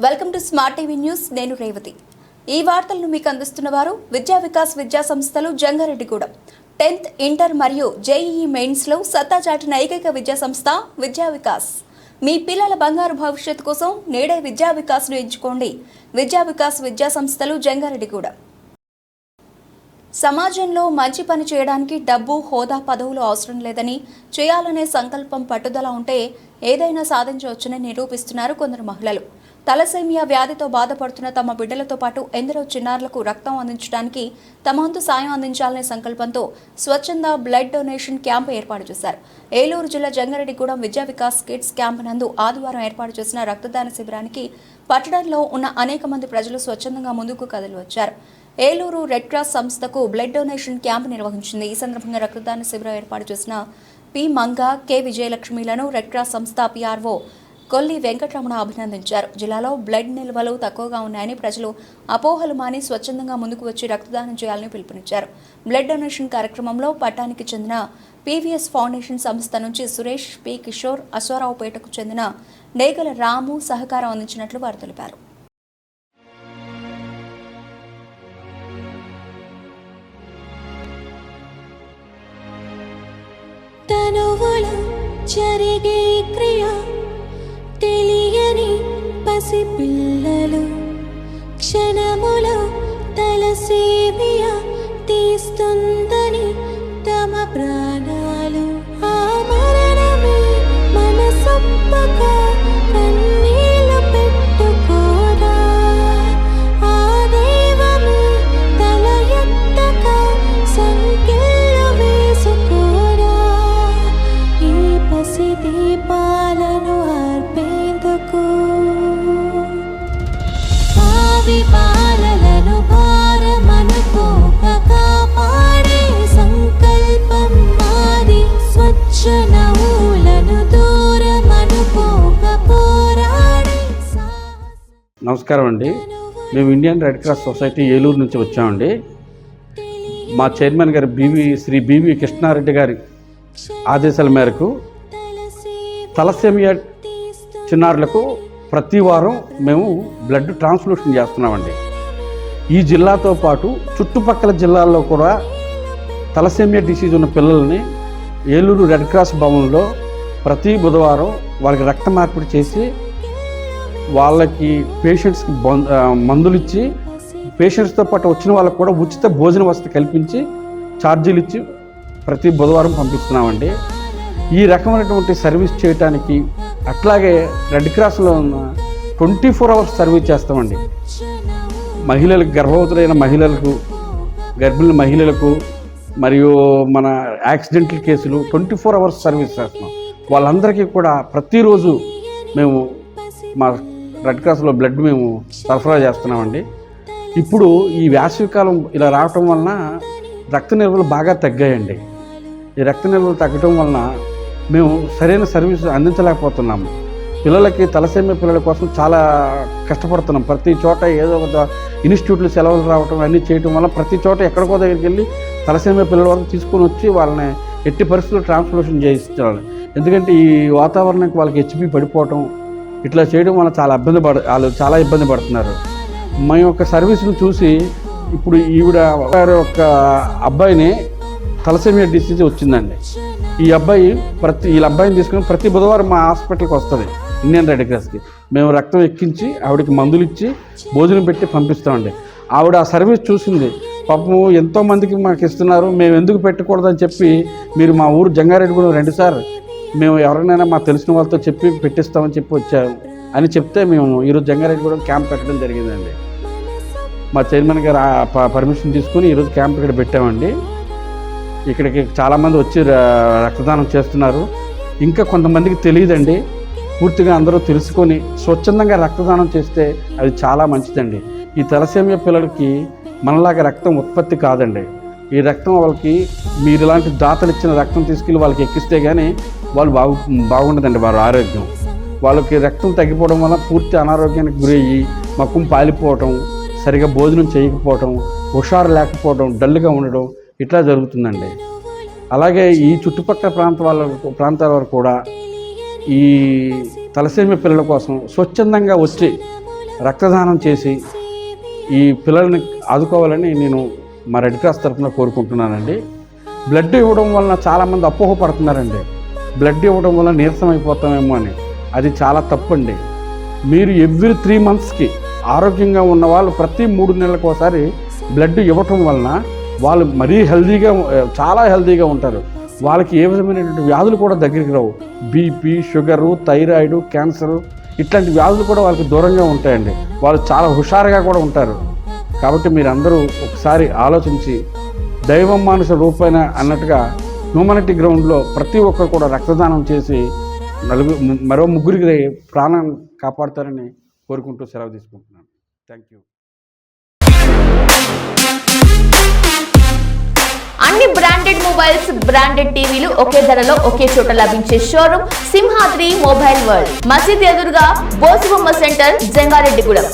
Welcome to smart TV news నేను రేవతి. ఈ వార్తలను మీకు అందిస్తున్న వారు విద్యా వికాస్ విద్యా సంస్థలు జంగారెడ్డిగూడెం. టెన్త్ ఇంటర్ మరియు జేఈఈ మెయిన్స్లో సత్తా చాటిన ఏకైక విద్యా సంస్థ విద్యా వికాస్. మీ పిల్లల బంగారు భవిష్యత్తు కోసం నేడే విద్యా వికాస్ను ఎంచుకోండి. విద్యా వికాస్ విద్యా సంస్థలు జంగారెడ్డిగూడెం. సమాజంలో మంచి పని చేయడానికి డబ్బు హోదా పదవులు అవసరం లేదని చేయాలనే సంకల్పం పట్టుదల ఉంటే ఏదైనా సాధించవచ్చని నిరూపిస్తున్నారు కొందరు మహిళలు. తలసేమియా వ్యాధితో బాధపడుతున్న తమ బిడ్డలతో పాటు ఎందరో చిన్నారులకు రక్తం అందించడానికి తమ వంతు సాయం అందించాలనే సంకల్పంతో స్వచ్ఛంద బ్లడ్ డొనేషన్ క్యాంప్ ఏర్పాటు చేశారు. ఏలూరు జిల్లా జంగారెడ్డిగూడెం విద్యా వికాస్ కిడ్స్ క్యాంప్ నందు ఆదివారం ఏర్పాటు చేసిన రక్తదాన శిబిరానికి పట్టణంలో ఉన్న అనేక మంది ప్రజలు స్వచ్ఛందంగా ముందుకు కదిలి వచ్చారు. ఏలూరు రెడ్ క్రాస్ సంస్థకు బ్లడ్ డొనేషన్ క్యాంప్ నిర్వహించింది. ఈ సందర్భంగా రక్తదాన శిబిరం ఏర్పాటు చేసిన పి మంగ కె విజయలక్ష్మిలను రెడ్ క్రాస్ సంస్థ పిఆర్ఓ కొల్లి వెంకటరమణ అభినందించారు. జిల్లాలో బ్లడ్ నిల్వలు తక్కువగా ఉన్నాయని ప్రజలు అపోహలు మాని స్వచ్ఛందంగా ముందుకు వచ్చి రక్తదానం చేయాలని పిలుపునిచ్చారు. బ్లడ్ డొనేషన్ కార్యక్రమంలో పట్టానికి చెందిన పీవీఎస్ ఫౌండేషన్ సంస్థ నుంచి సురేష్ పి. కిషోర్ అశ్వారావుపేటకు చెందిన నేగల రాము సహకారం అందించినట్లు వారు తెలిపారు. తనువులో జరిగే పసిపిల్లలు క్షణములో తలసేమియా తీస్తుందని తమ ప్రా నమస్కారం అండి. మేము Indian red cross society Eluru నుంచి వచ్చామండి. మా చైర్మన్ గారు బీవీ శ్రీ బీవీ కృష్ణారెడ్డి గారి ఆదేశాల మేరకు తలసేమియా చిన్నారులకు ప్రతి వారం మేము బ్లడ్ ట్రాన్స్ఫ్యూషన్ చేస్తున్నామండి. ఈ జిల్లాతో పాటు చుట్టుపక్కల జిల్లాల్లో కూడా తలసేమియా డిసీజ్ ఉన్న పిల్లల్ని ఏలూరు రెడ్ క్రాస్ భవన్లో ప్రతి బుధవారం వాళ్ళకి రక్త మార్పిడి చేసి వాళ్ళకి పేషెంట్స్కి మందులు ఇచ్చి పేషెంట్స్తో పాటు వచ్చిన వాళ్ళకు కూడా ఉచిత భోజన వసతి కల్పించి ఛార్జీలు ఇచ్చి ప్రతి బుధవారం పంపిస్తున్నామండి. ఈ రకమైనటువంటి సర్వీస్ చేయటానికి అట్లాగే రెడ్ క్రాస్లో ఉన్న ట్వంటీ ఫోర్ అవర్స్ సర్వీస్ చేస్తామండి. మహిళలకు గర్భవతులైన మహిళలకు గర్భిణీ మహిళలకు మరియు మన యాక్సిడెంటల్ కేసులు ట్వంటీ ఫోర్ అవర్స్ సర్వీస్ చేస్తున్నాం. వాళ్ళందరికీ కూడా ప్రతిరోజు మేము మా రెడ్ క్రాస్లో బ్లడ్ మేము సరఫరా చేస్తున్నామండి. ఇప్పుడు ఈ వేసవికాలం ఇలా రావటం వలన రక్త నిల్వలు బాగా తగ్గాయండి. ఈ రక్త నిల్వలు తగ్గటం వలన మేము సరైన సర్వీస్ అందించలేకపోతున్నాము. పిల్లలకి తలసేమియా పిల్లల కోసం చాలా కష్టపడుతున్నాం. ప్రతి చోట ఏదో ఒక ఇన్స్టిట్యూట్లు సెలవులు రావటం అన్నీ చేయటం వల్ల ప్రతి చోట ఎక్కడికో దగ్గరికి వెళ్ళి తలసేమియా పిల్లల వరకు తీసుకొని వచ్చి వాళ్ళని ఎట్టి పరిస్థితుల్లో ట్రాన్స్పోర్టేషన్ చేయించాలి ఎందుకంటే ఈ వాతావరణానికి వాళ్ళకి హెచ్పి పడిపోవటం ఇట్లా చేయడం వల్ల చాలా ఇబ్బంది పడ వాళ్ళు చాలా ఇబ్బంది పడుతున్నారు. మా యొక్క సర్వీస్ను చూసి ఇప్పుడు ఈవిడ గారి యొక్క అబ్బాయిని తలసేమియా డిసీజ్ వచ్చిందండి. ఈ అబ్బాయి ప్రతి వీళ్ళ అబ్బాయిని తీసుకుని ప్రతి బుధవారం మా హాస్పిటల్కి వస్తుంది ఇండియన్ రెడ్ క్రాస్కి. మేము రక్తం ఎక్కించి ఆవిడకి మందులు ఇచ్చి భోజనం పెట్టి పంపిస్తామండి. ఆవిడ ఆ సర్వీస్ చూసింది పాపము ఎంతో మందికి మాకు ఇస్తున్నారు మేము ఎందుకు పెట్టకూడదని చెప్పి మీరు మా ఊరు జంగారెడ్డి కూడా రండి సార్ మేము ఎవరినైనా మా తెలిసిన వాళ్ళతో చెప్పి పెట్టిస్తామని చెప్పి వచ్చాము అని చెప్తే మేము ఈరోజు జంగారెడ్డి కూడా క్యాంప్ పెట్టడం జరిగిందండి. మా చైర్మన్ గారు ప- పర్మిషన్ తీసుకుని ఈరోజు క్యాంప్ ఇక్కడ పెట్టామండి. ఇక్కడికి చాలామంది వచ్చి రక్తదానం చేస్తున్నారు. ఇంకా కొంతమందికి తెలియదండి. పూర్తిగా అందరూ తెలుసుకొని స్వచ్ఛందంగా రక్తదానం చేస్తే అది చాలా మంచిదండి. ఈ తలసేమియా పిల్లలకి మనలాగా రక్తం ఉత్పత్తి కాదండి. ఈ రక్తం వాళ్ళకి మీరు ఇలాంటి దాతలు ఇచ్చిన రక్తం తీసుకెళ్ళి వాళ్ళకి ఎక్కిస్తే కానీ వాళ్ళు బాగు బాగుండదండి వారి ఆరోగ్యం. వాళ్ళకి రక్తం తగ్గిపోవడం వల్ల పూర్తి అనారోగ్యానికి గురయ్యి మక్కుం పాలిపోవటం సరిగా భోజనం చేయకపోవటం హుషారు లేకపోవడం డల్గా ఉండడం ఇట్లా జరుగుతుందండి. అలాగే ఈ చుట్టుపక్కల ప్రాంత వాళ్ళ ప్రాంతాల వారు కూడా ఈ తలసేమి పిల్లల కోసం స్వచ్ఛందంగా వచ్చి రక్తదానం చేసి ఈ పిల్లల్ని ఆదుకోవాలని నేను మా రెడ్ క్రాస్ తరఫున కోరుకుంటున్నానండి. బ్లడ్ ఇవ్వడం వలన చాలామంది అపోహపడుతున్నారండి. బ్లడ్ ఇవ్వడం వల్ల నీరసం అయిపోతామేమో అని. అది చాలా తప్పండి. మీరు ఎవ్రీ త్రీ మంత్స్కి ఆరోగ్యంగా ఉన్న వాళ్ళు ప్రతి మూడు నెలలకు ఒకసారి బ్లడ్ ఇవ్వటం వలన వాళ్ళు మరీ హెల్దీగా చాలా హెల్దీగా ఉంటారు. వాళ్ళకి ఏ విధమైనటువంటి వ్యాధులు కూడా దగ్గరికి రావు. బీపీ షుగరు థైరాయిడ్ క్యాన్సరు ఇట్లాంటి వ్యాధులు కూడా వాళ్ళకి దూరంగా ఉంటాయండి. వాళ్ళు చాలా హుషారుగా కూడా ఉంటారు. కాబట్టి మీరందరూ ఒకసారి ఆలోచించి దైవం మానుష రూపైన అన్నట్టుగా హ్యూమానిటీ గ్రౌండ్లో ప్రతి ఒక్కరు కూడా రక్తదానం చేసి నలుగురు మరో ముగ్గురికి ప్రాణం కాపాడుతారని కోరుకుంటూ సెలవు తీసుకుంటున్నాను. థ్యాంక్ యూ అన్ని బ్రాండెడ్ మొబైల్స్ బ్రాండెడ్ టీవీలు ఒకే ధరలో ఒకే చోట లభించే షోరూమ్ సింహాద్రి మొబైల్ వరల్డ్. మసీద్ ఎదురుగా బోసుబొమ్మ సెంటర్ జంగారెడ్డిగూడెం.